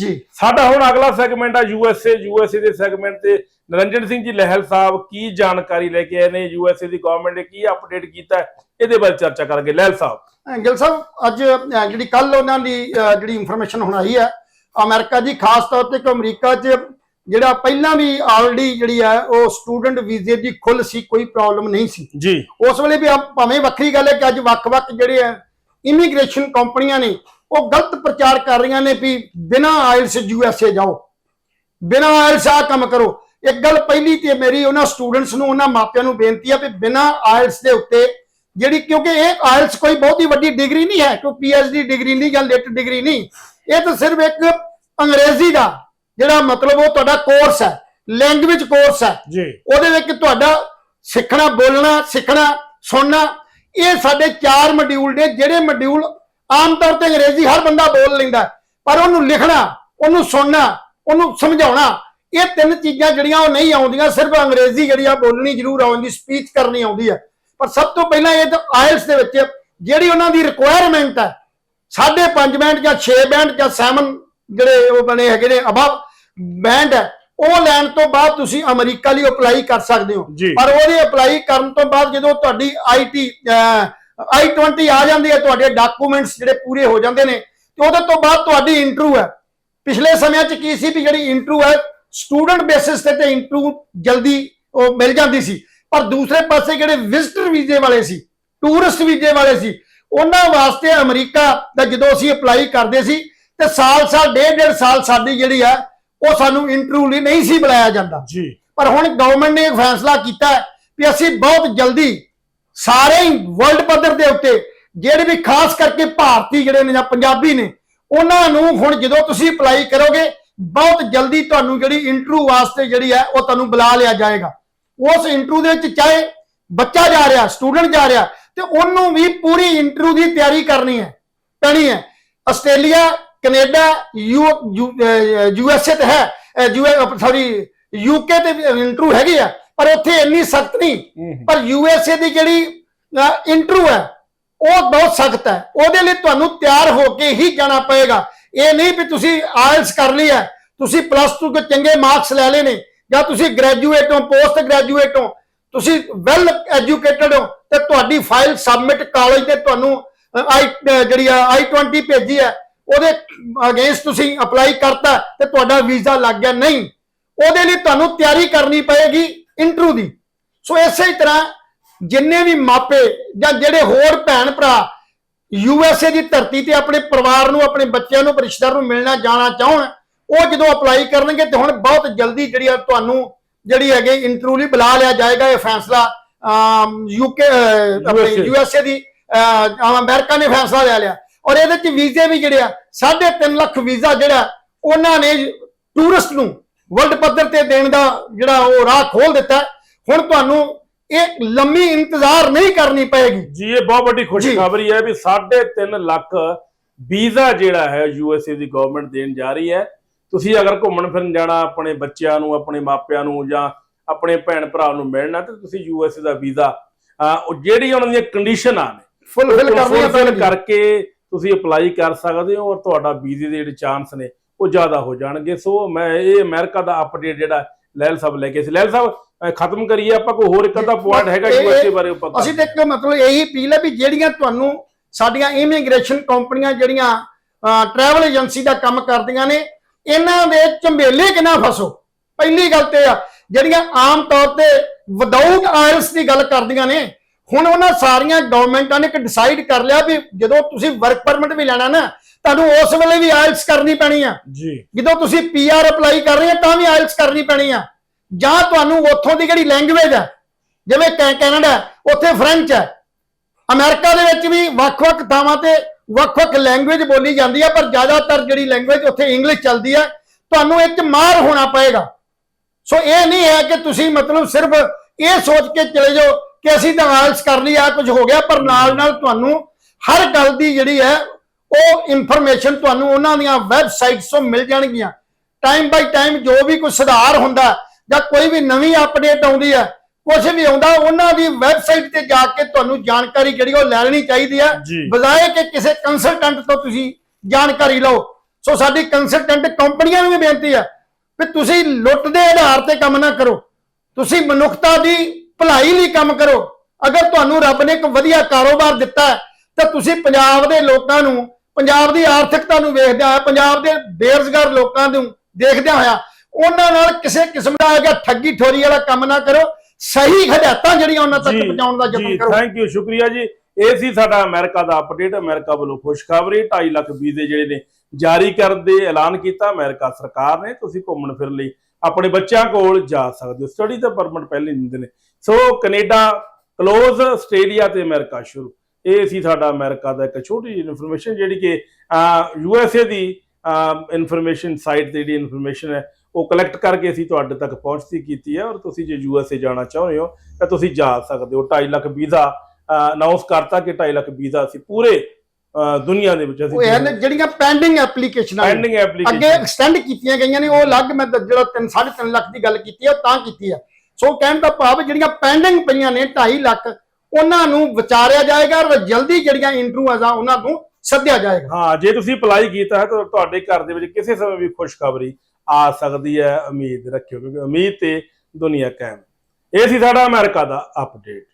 ਜੀ। ਸਾਡਾ ਹੁਣ ਅਗਲਾ ਸੈਗਮੈਂਟ ਆ ਯੂਐਸਏ ਯੂਐਸਏ ਦੇ ਸੈਗਮੈਂਟ ਤੇ। ਨਰਿੰਦਰ ਸਿੰਘ ਜੀ ਲਹਿਲ ਸਾਹਿਬ ਕੀ ਜਾਣਕਾਰੀ ਲੈ ਕੇ ਆਏ ਨੇ? ਯੂਐਸਏ ਦੀ ਗਵਰਨਮੈਂਟ ਨੇ ਕੀ ਅਪਡੇਟ ਕੀਤਾ? ਹੈ, ਇਹਦੇ ਬਾਰੇ ਚਰਚਾ ਕਰਾਂਗੇ। ਲਹਿਲ ਸਾਹਿਬ। ਗਿਲ ਸਾਹਿਬ ਅੱਜ ਜਿਹੜੀ ਕੱਲ ਉਹਨਾਂ ਦੀ ਜਿਹੜੀ ਇਨਫੋਰਮੇਸ਼ਨ ਹੁਣ ਆਈ ਹੈ ਅਮਰੀਕਾ ਜੀ ਖਾਸ ਤੌਰ ਤੇ ਕਿ ਅਮਰੀਕਾ 'ਚ ਜਿਹੜਾ ਪਹਿਲਾਂ ਵੀ ਆਲਰੇਡੀ ਜਿਹੜੀ ਹੈ ਉਹ ਸਟੂਡੈਂਟ ਵੀਜ਼ੇ ਦੀ ਖੁੱਲ ਸੀ ਕੋਈ ਪ੍ਰੋਬਲਮ ਨਹੀਂ ਸੀ। ਜੀ। ਉਸ ਵੇਲੇ ਵੀ ਭਾਵੇਂ ਵੱਖਰੀ ਗੱਲ ਹੈ ਕਿ ਅੱਜ ਵੱਖ-ਵੱਖ ਜਿਹੜੇ ਆ ਇਮੀਗ੍ਰੇਸ਼ਨ ਕੰਪਨੀਆਂ ਨੇ ਉਹ ਗਲਤ ਪ੍ਰਚਾਰ ਕਰ ਰਹੀਆਂ ਨੇ ਵੀ ਬਿਨਾਂ ਆਇਲਸ ਯੂਐਸਏ ਜਾਓ ਬਿਨਾਂ ਆਇਲਸ ਆ ਕੰਮ ਕਰੋ। ਇੱਕ ਗੱਲ ਪਹਿਲੀ ਤੇ ਮੇਰੀ ਉਹਨਾਂ ਸਟੂਡੈਂਟਸ ਨੂੰ ਉਹਨਾਂ ਮਾਪਿਆਂ ਨੂੰ ਬੇਨਤੀ ਆ ਵੀ ਬਿਨਾਂ ਆਇਲਸ ਦੇ ਉੱਤੇ ਜਿਹੜੀ ਕਿਉਂਕਿ ਇਹ ਆਇਲਸ ਕੋਈ ਬਹੁਤੀ ਵੱਡੀ ਡਿਗਰੀ ਨਹੀਂ ਹੈ ਕੋਈ ਪੀਐਚਡੀ ਡਿਗਰੀ ਨਹੀਂ ਜਾਂ ਲਿਟ ਡਿਗਰੀ ਨਹੀਂ ਇਹ ਤਾਂ ਸਿਰਫ ਇੱਕ ਅੰਗਰੇਜ਼ੀ ਦਾ ਜਿਹੜਾ ਮਤਲਬ ਉਹ ਤੁਹਾਡਾ ਕੋਰਸ ਹੈ ਲੈਂਗੁਏਜ ਕੋਰਸ ਹੈ। ਜੀ। ਉਹਦੇ ਵਿੱਚ ਤੁਹਾਡਾ ਸਿੱਖਣਾ ਬੋਲਣਾ ਸਿੱਖਣਾ ਸੁਣਨਾ ਇਹ ਸਾਡੇ ਚਾਰ ਮੋਡਿਊਲ ਨੇ ਜਿਹੜੇ ਮੋਡਿਊਲ ਆਮ ਤੌਰ ਤੇ ਅੰਗਰੇਜ਼ੀ ਹਰ ਬੰਦਾ ਬੋਲ ਲੈਂਦਾ ਪਰ ਉਹਨੂੰ ਲਿਖਣਾ ਉਹਨੂੰ ਸੁਣਨਾ ਉਹਨੂੰ ਸਮਝਾਉਣਾ ਇਹ ਤਿੰਨ ਚੀਜ਼ਾਂ ਜਿਹੜੀਆਂ ਉਹ ਨਹੀਂ ਆਉਂਦੀਆਂ ਸਿਰਫ ਅੰਗਰੇਜ਼ੀ ਜਿਹੜੀ ਆ ਬੋਲਣੀ ਜ਼ਰੂਰ ਆਉਂਦੀ ਸਪੀਚ ਕਰਨੀ ਆਉਂਦੀ ਹੈ ਪਰ ਸਭ ਤੋਂ ਪਹਿਲਾਂ ਇਹ ਤਾਂ ਆਇਲਸ ਦੇ ਵਿੱਚ ਜਿਹੜੀ ਉਹਨਾਂ ਦੀ ਰਿਕੁਆਇਰਮੈਂਟ ਹੈ ਸਾਢੇ ਪੰਜ ਬੈਂਡ ਜਾਂ 6 ਬੈਂਡ ਜਾਂ 7 ਜਿਹੜੇ ਉਹ ਬਣੇ ਹੈਗੇ ਨੇ ਅਬਵ ਬੈਂਡ ਹੈ ਉਹ ਲੈਣ ਤੋਂ ਬਾਅਦ ਤੁਸੀਂ ਅਮਰੀਕਾ ਲਈ ਅਪਲਾਈ ਕਰ ਸਕਦੇ ਹੋ। ਪਰ ਉਹਦੇ ਅਪਲਾਈ ਕਰਨ ਤੋਂ ਬਾਅਦ ਜਦੋਂ ਤੁਹਾਡੀ ਆਈਟੀ i20 ਆ ਜਾਂਦੀ ਹੈ ਤੁਹਾਡੇ ਡਾਕੂਮੈਂਟਸ ਜਿਹੜੇ ਪੂਰੇ ਹੋ ਜਾਂਦੇ ਨੇ ਤੇ ਉਹਦੇ ਤੋਂ ਬਾਅਦ ਤੁਹਾਡੀ ਇੰਟਰਵਿਊ ਹੈ। ਪਿਛਲੇ ਸਮਿਆਂ 'ਚ ਕੀ ਸੀ ਵੀ ਜਿਹੜੀ ਇੰਟਰਵਿਊ ਹੈ ਸਟੂਡੈਂਟ ਬੇਸਿਸ ਤੇ ਤੇ ਇੰਟਰਵਿਊ ਜਲਦੀ ਉਹ ਮਿਲ ਜਾਂਦੀ ਸੀ। ਪਰ ਦੂਸਰੇ ਪਾਸੇ ਜਿਹੜੇ ਵਿਜ਼ਟਰ ਵੀਜ਼ੇ ਵਾਲੇ ਸੀ ਟੂਰਿਸਟ ਵੀਜ਼ੇ ਵਾਲੇ ਸੀ ਉਹਨਾਂ ਵਾਸਤੇ ਅਮਰੀਕਾ ਦਾ ਜਦੋਂ ਅਸੀਂ ਅਪਲਾਈ ਕਰਦੇ ਸੀ ਤੇ ਸਾਲ ਸਾਲ ਡੇਢ ਡੇਢ ਸਾਲ ਸਾਡੀ ਜਿਹੜੀ ਹੈ ਉਹ ਸਾਨੂੰ ਇੰਟਰਵਿਊ ਲਈ ਨਹੀਂ ਸੀ ਬੁਲਾਇਆ ਜਾਂਦਾ। ਜੀ। ਪਰ ਹੁਣ ਗਵਰਨਮੈਂਟ ਨੇ ਇੱਕ ਫੈਸਲਾ ਕੀਤਾ ਹੈ ਵੀ ਅਸੀਂ ਬਹੁਤ ਜਲਦੀ ਸਾਰੇ ਵਰਲਡ ਪੱਧਰ ਦੇ ਉੱਤੇ ਜਿਹੜੇ ਵੀ ਖਾਸ ਕਰਕੇ ਭਾਰਤੀ ਜਿਹੜੇ ਨੇ ਜਾਂ ਪੰਜਾਬੀ ਨੇ ਉਹਨਾਂ ਨੂੰ ਹੁਣ ਜਦੋਂ ਤੁਸੀਂ ਅਪਲਾਈ ਕਰੋਗੇ ਬਹੁਤ ਜਲਦੀ ਤੁਹਾਨੂੰ ਜਿਹੜੀ ਇੰਟਰਵਿਊ ਵਾਸਤੇ ਜਿਹੜੀ ਹੈ ਉਹ ਤੁਹਾਨੂੰ ਬੁਲਾ ਲਿਆ ਜਾਏਗਾ। ਉਸ ਇੰਟਰਵਿਊ ਦੇ ਵਿੱਚ ਚਾਹੇ ਬੱਚਾ ਜਾ ਰਿਹਾ ਸਟੂਡੈਂਟ ਜਾ ਰਿਹਾ ਤੇ ਉਹਨੂੰ ਵੀ ਪੂਰੀ ਇੰਟਰਵਿਊ ਦੀ ਤਿਆਰੀ ਕਰਨੀ ਹੈ ਪੈਣੀ ਹੈ। ਆਸਟ੍ਰੇਲੀਆ ਕੈਨੇਡਾ ਯੂ ਯੂਐਸਏ ਤੇ ਹੈ ਸੌਰੀ ਯੂਕੇ ਤੇ ਇੰਟਰਵਿਊ ਹੈਗੀ ਆ ਪਰ ਉੱਥੇ ਇੰਨੀ ਸਖਤ ਨਹੀਂ। ਹੂੰ। ਪਰ ਯੂਐਸਏ ਦੀ ਜਿਹੜੀ ਇੰਟਰਵਿਊ ਹੈ। ਉਹ ਬਹੁਤ ਸਖਤ ਹੈ। ਉਹਦੇ ਲਈ ਤੁਹਾਨੂੰ ਤਿਆਰ ਹੋ ਕੇ ਹੀ ਜਾਣਾ ਪਏਗਾ। ਇਹ ਨਹੀਂ ਵੀ ਤੁਸੀਂ ਆਇਲਸ ਕਰ ਲਈ ਹੈ। ਤੁਸੀਂ ਪਲੱਸ 2 ਦੇ ਚੰਗੇ ਮਾਰਕਸ ਲੈ ਲਏ ਨੇ। ਜਾਂ ਤੁਸੀਂ ਗ੍ਰੈਜੂਏਟ ਹੋ ਪੋਸਟ ਗ੍ਰੈਜੂਏਟ ਹੋ। ਤੁਸੀਂ ਵੈਲ ਐਜੂਕੇਟਡ ਹੋ, ਤੇ ਤੁਹਾਡੀ ਫਾਈਲ ਸਬਮਿਟ ਕਾਲਜ ਤੇ ਤੁਹਾਨੂੰ ਆਈ ਜਿਹੜੀ ਆ i20 ਭੇਜੀ ਹੈ। ਉਹਦੇ ਅਗੇਂਸਟ ਤੁਸੀਂ ਅਪਲਾਈ ਕਰਤਾ ਤੇ ਤੁਹਾਡਾ ਵੀਜ਼ਾ ਲੱਗ ਗਿਆ। ਨਹੀਂ। ਉਹਦੇ ਲਈ ਤੁਹਾਨੂੰ ਤਿਆਰੀ ਕਰਨੀ ਪਏਗੀ ਇੰਟਰਵਿਊ ਦੀ। ਸੋ ਇਸੇ ਤਰ੍ਹਾਂ ਜਿੰਨੇ ਵੀ ਮਾਪੇ ਜਾਂ ਜਿਹੜੇ ਹੋਰ ਭੈਣ ਭਰਾ ਯੂਐਸਏ ਦੀ ਧਰਤੀ ਤੇ ਆਪਣੇ ਪਰਿਵਾਰ ਨੂੰ ਆਪਣੇ ਬੱਚਿਆਂ ਨੂੰ ਰਿਸ਼ਤੇਦਾਰ ਨੂੰ ਮਿਲਣਾ ਜਾਣਾ ਚਾਹਣ ਉਹ ਜਦੋਂ ਅਪਲਾਈ ਕਰਨਗੇ ਤੇ ਹੁਣ ਬਹੁਤ ਜਲਦੀ ਜਿਹੜੀ ਆ ਤੁਹਾਨੂੰ ਜਿਹੜੀ ਹੈਗੀ ਇੰਟਰਵਿਊ ਲਈ ਬੁਲਾ ਲਿਆ ਜਾਏਗਾ ਇਹ ਫੈਸਲਾ ਯੂਕੇ ਆਪਣੇ ਯੂਐਸਏ ਦੀ ਅਮਰੀਕਾ ਨੇ ਫੈਸਲਾ ਲੈ ਲਿਆ ਔਰ ਇਹਦੇ ਚ ਵੀਜ਼ੇ ਵੀ ਜਿਹੜੇ ਆ 3.5 ਲੱਖ ਵੀਜ਼ਾ ਜਿਹੜਾ ਉਹਨਾਂ ਨੇ ਟੂਰਿਸਟ ਨੂੰ ਵਰਲਡ ਪੱਧਰ ਤੇ ਦੇਣ ਦਾ ਜਿਹੜਾ ਉਹ ਰਾਹ ਖੋਲ ਦਿੱਤਾ। ਹੁਣ ਤੁਹਾਨੂੰ ਇਹ ਲੰਮੀ ਇੰਤਜ਼ਾਰ ਨਹੀਂ ਕਰਨੀ ਪਏਗੀ। ਜੀ ਇਹ ਬਹੁਤ ਵੱਡੀ। ਖੁਸ਼ਖਬਰੀ ਹੈ ਵੀ 3.5 ਲੱਖ ਵੀਜ਼ਾ ਜਿਹੜਾ ਹੈ ਯੂਐਸਏ ਦੀ ਗਵਰਨਮੈਂਟ ਦੇਣ ਜਾ ਰਹੀ ਹੈ। ਤੁਸੀਂ ਅਗਰ ਘੁੰਮਣ ਫਿਰਨ ਜਾਣਾ ਆਪਣੇ ਬੱਚਿਆਂ ਨੂੰ ਆਪਣੇ ਮਾਪਿਆਂ ਨੂੰ ਜਾਂ ਆਪਣੇ ਭੈਣ ਭਰਾ ਨੂੰ ਮਿਲਣਾ ਤੇ ਤੁਸੀਂ ਯੂਐਸਏ ਦਾ ਵੀਜ਼ਾ ਉਹ ਜਿਹੜੀ ਉਹਨਾਂ ਦੀਆਂ ਕੰਡੀਸ਼ਨਾਂ ਨੇ ਫੁੱਲਫਿਲ ਕਰਨੀ fulfill ਪੈਣਗੀ ਕਰਕੇ ਤੁਸੀਂ ਅਪਲਾਈ ਕਰ ਸਕਦੇ ਹੋ ਔਰ ਤੁਹਾਡਾ ਵੀਜ਼ੇ ਦੇ ਜਿਹੜੇ ਚਾਂਸ ਨੇ ਉਹ ਜ਼ਿਆਦਾ ਹੋ ਜਾਣਗੇ। ਸੋ ਮੈਂ ਇਹ ਅਮਰੀਕਾ ਦਾ ਅਪਡੇਟ ਜਿਹੜਾ ਲੈਲ ਸਾਹਿਬ ਲੈ ਕੇ ਸੀ। ਲੈਲ ਸਾਹਿਬ ਖਤਮ ਕਰੀਏ ਆਪਾਂ ਕੋਈ ਹੋਰ ਇੱਕ ਅੱਧਾ ਪੁਆਇੰਟ ਹੈਗਾ ਇਹ- ਯੂਐਸਏ ਬਾਰੇ ਪਤਾ ਅਸੀਂ ਤਾਂ ਇੱਕ ਮਤਲਬ ਇਹੀ ਅਪੀਲ ਹੈ ਵੀ ਜਿਹੜੀਆਂ ਤੁਹਾਨੂੰ ਸਾਡੀਆਂ ਇਮੀਗ੍ਰੇਸ਼ਨ ਕੰਪਨੀਆਂ ਜਿਹੜੀਆਂ ਟਰੈਵਲ ਏਜੰਸੀ ਦਾ ਕੰਮ ਕਰਦੀਆਂ ਨੇ ਇਹਨਾਂ ਦੇ ਝੰਬੇਲੇ ਕਿਨਾ ਫਸੋ? ਪਹਿਲੀ ਗੱਲ ਤੇ ਆ ਜਿਹੜੀਆਂ ਆਮ ਤੌਰ ਤੇ ਵਿਦਆਊਟ ਆਇਲਸ ਦੀ ਗੱਲ ਕਰਦੀਆਂ ਨੇ ਹੁਣ ਉਹਨਾਂ ਸਾਰੀਆਂ ਗਵਰਨਮੈਂਟਾਂ ਨੇ ਇੱਕ ਡਿਸਾਈਡ ਕਰ ਲਿਆ ਵੀ ਜਦੋਂ ਤੁਸੀਂ ਵਰਕ ਪਰਮਿਟ ਵੀ ਲੈਣਾ ਨਾ ਤੁਹਾਨੂੰ ਉਸ ਵੇਲੇ ਵੀ ਆਇਲਸ ਕਰਨੀ ਪੈਣੀ ਆ। ਜੀ। ਜਦੋਂ ਤੁਸੀਂ ਪੀਆਰ ਅਪਲਾਈ ਕਰ ਰਹੇ ਆ ਤਾਂ ਵੀ ਆਇਲਸ ਕਰਨੀ ਪੈਣੀ ਆ। ਜਾਂ ਤੁਹਾਨੂੰ ਉੱਥੋਂ ਦੀ ਜਿਹੜੀ ਲੈਂਗੁਏਜ ਹੈ? ਜਿਵੇਂ ਕੈ- ਕੈਨੇਡਾ ਹੈ, ਉੱਥੇ ਫ੍ਰੈਂਚ ਹੈ। ਅਮਰੀਕਾ ਦੇ ਵਿੱਚ ਵੀ ਵੱਖ-ਵੱਖ ਥਾਵਾਂ ਤੇ ਵੱਖ-ਵੱਖ ਲੈਂਗੁਏਜ ਬੋਲੀ ਜਾਂਦੀ ਹੈ ਪਰ ਜ਼ਿਆਦਾਤਰ ਜਿਹੜੀ ਲੈਂਗੁਏਜ ਉੱਥੇ ਇੰਗਲਿਸ਼ ਚੱਲਦੀ ਹੈ ਤੁਹਾਨੂੰ ਇੱਕ ਮਾਰ ਹੋਣਾ ਪਏਗਾ। ਸੋ ਇਹ ਨਹੀਂ ਹੈ ਕਿ ਤੁਸੀਂ ਮਤਲਬ ਸਿਰਫ ਇਹ ਸੋਚ ਕੇ ਚਲੇ ਜਾਓ ਕਿ ਅਸੀਂ ਤਾਂ ਆਇਲਸ ਕਰ ਲਈ ਆ ਕੁਝ ਹੋ ਗਿਆ ਪਰ ਨਾਲ ਨਾਲ ਤੁਹਾਨੂੰ ਹਰ ਗੱਲ ਦੀ ਜਿਹੜੀ ਹੈ ਉਹ ਇਨਫੋਰਮੇਸ਼ਨ ਤੁਹਾਨੂੰ ਉਹਨਾਂ ਦੀਆਂ ਵੈਬਸਾਈਟਸ ਤੋਂ ਮਿਲ ਜਾਣਗੀਆਂ। ਟਾਈਮ ਬਾਈ ਟਾਈਮ ਜੋ ਵੀ ਕੋਈ ਸੁਧਾਰ ਹੁੰਦਾ ਜਾਂ ਕੋਈ ਵੀ ਨਵੀਂ ਅਪਡੇਟ ਆਉਂਦੀ ਹੈ ਕੁਝ ਵੀ ਆਉਂਦਾ ਉਹਨਾਂ ਦੀ ਵੈਬਸਾਈਟ ਤੇ ਜਾ ਕੇ ਤੁਹਾਨੂੰ ਜਾਣਕਾਰੀ ਜਿਹੜੀ ਉਹ ਲੈ ਲੈਣੀ ਚਾਹੀਦੀ ਹੈ। ਬਜਾਏ ਕਿ ਕਿਸੇ ਕੰਸਲਟੈਂਟ ਤੋਂ ਤੁਸੀਂ ਜਾਣਕਾਰੀ ਲਓ। ਸੋ ਸਾਡੀ ਕੰਸਲਟੈਂਟ ਕੰਪਨੀਆਂ ਨੂੰ ਵੀ ਬੇਨਤੀ ਹੈ ਕਿ ਤੁਸੀਂ ਲੁੱਟ ਦੇ ਆਧਾਰ ਤੇ ਕੰਮ ਨਾ ਕਰੋ। ਤੁਸੀਂ ਮਨੁੱਖਤਾ ਦੀ ਭਲਾਈ ਲਈ ਕੰਮ ਕਰੋ। ਅਗਰ ਤੁਹਾਨੂੰ ਰੱਬ ਨੇ ਇੱਕ ਵਧੀਆ ਕਾਰੋਬਾਰ ਦਿੱਤਾ ਹੈ ਤਾਂ ਤੁਸੀਂ ਪੰਜਾਬ ਦੇ ਲੋਕਾਂ ਨੂੰ ਪੰਜਾਬ ਦੀ ਆਰਥਿਕਤਾ ਨੂੰ ਵੇਖਦਿਆਂ ਪੰਜਾਬ ਦੇ ਬੇਰੁਜ਼ਗਾਰ ਲੋਕਾਂ ਨੂੰ ਦੇਖਦਿਆਂ ਹੋਇਆ ਉਹਨਾਂ ਨਾਲ ਕਿਸੇ ਕਿਸਮ ਦਾ ਹੈਗਾ ਠੱਗੀ ਠੋਰੀ ਵਾਲਾ ਕੰਮ ਨਾ ਕਰੋ ਸਹੀ ਹਦਾਇਤਾਂ ਜਿਹੜੀਆਂ ਉਹਨਾਂ ਤੱਕ ਪਹੁੰਚਾਉਣ ਦਾ ਯਤਨ ਕਰੋ। ਥੈਂਕ ਯੂ ਸ਼ੁਕਰੀਆ ਜੀ। ਇਹ ਸੀ ਸਾਡਾ ਅਮਰੀਕਾ ਦਾ ਅਪਡੇਟ ਅਮਰੀਕਾ ਵੱਲੋਂ ਖੁਸ਼ਖਬਰੀ 2.5 ਲੱਖ ਵੀਜ਼ੇ ਜਿਹੜੇ ਨੇ ਜਾਰੀ ਕਰਨ ਦੇ ਐਲਾਨ ਕੀਤਾ ਅਮਰੀਕਾ ਸਰਕਾਰ ਨੇ। ਤੁਸੀਂ ਘੁੰਮਣ ਫਿਰਨ ਲਈ ਆਪਣੇ ਬੱਚਿਆਂ ਕੋਲ ਜਾ ਸਕਦੇ ਹੋ। ਸਟੱਡੀ ਦਾ ਪਰਮਿਟ ਪਹਿਲੇ ਦਿੰਦੇ ਨੇ। ਸੋ ਕੈਨੇਡਾ ਕਲੋਜ਼ ਆਸਟ੍ਰੇਲੀਆ ਤੇ ਅਮਰੀਕਾ ਸ਼ੁਰੂ। ਇਹ ਸੀ ਸਾਡਾ ਅਮਰੀਕਾ ਦਾ ਇੱਕ ਛੋਟੀ ਜਿਹੀ ਇਨਫੋਰਮੇਸ਼ਨ ਜਿਹੜੀ ਕਿ ਯੂ ਐਸ ਏ ਦੀ ਇਨਫੋਰਮੇਸ਼ਨ ਸਾਈਟ ਤੇ ਜਿਹੜੀ ਇਨਫੋਰਮੇਸ਼ਨ ਹੈ ਉਹ ਕਲੈਕਟ ਕਰਕੇ ਅਸੀਂ ਤੁਹਾਡੇ ਤੱਕ ਪਹੁੰਚਦੀ ਕੀਤੀ ਹੈ ਔਰ ਤੁਸੀਂ ਜੇ ਯੂ ਐਸ ਏ ਜਾਣਾ ਚਾਹੁੰਦੇ ਹੋ ਤਾਂ ਤੁਸੀਂ ਜਾ ਸਕਦੇ ਹੋ। 2.5 ਲੱਖ ਵੀਜ਼ਾ ਅਨਾਉਂਸ ਕਰਤਾ ਕਿ 2.5 ਲੱਖ ਵੀਜ਼ਾ ਅਸੀਂ ਪੂਰੇ ਦੁਨੀਆ ਦੇ ਵਿੱਚ ਅਸੀਂ ਉਹ ਇਹ ਨੇ ਜਿਹੜੀਆਂ ਪੈਂਡਿੰਗ ਐਪਲੀਕੇਸ਼ਨਾਂ ਪੈਂਡਿੰਗ ਅੱਗੇ ਐਪਲੀਕੇਸ਼ਨ ਐਕਸਟੈਂਡ ਕੀਤੀਆਂ ਗਈਆਂ ਨੇ ਉਹ ਅਲੱਗ ਮੈਂ ਜਿਹੜਾ 3 3.5 ਲੱਖ ਦੀ ਗੱਲ ਕੀਤੀ ਹੈ ਉਹ ਤਾਂ ਕੀਤੀ ਹੈ। ਸੋ ਕਹਿਣ ਦਾ ਭਾਵ ਜਿਹੜੀਆਂ ਪੈਂਡਿੰਗ ਪਈਆਂ ਨੇ 2.5 ਲੱਖ ਉਹਨਾਂ ਨੂੰ ਵਿਚਾਰਿਆ ਜਾਏਗਾ ਔਰ ਜਲਦੀ ਜਿਹੜੀਆਂ ਇੰਟਰਵਿਊਜ਼ ਆ ਉਹਨਾਂ ਨੂੰ ਸੱਦਿਆ ਜਾਏਗਾ। ਹਾਂ ਜੇ ਤੁਸੀਂ ਅਪਲਾਈ ਕੀਤਾ ਹੈ ਤਾਂ ਤੁਹਾਡੇ ਘਰ ਦੇ ਵਿੱਚ ਕਿਸੇ ਸਮੇਂ ਵੀ ਖੁਸ਼ਖਬਰੀ ਆ ਸਕਦੀ ਹੈ, ਉਮੀਦ ਰੱਖਿਓ, ਕਿਉਂਕਿ ਉਮੀਦ ਤੇ ਦੁਨੀਆ ਕਾਇਮ। ਇਹ ਸੀ ਸਾਡਾ ਅਮਰੀਕਾ ਦਾ ਅਪਡੇਟ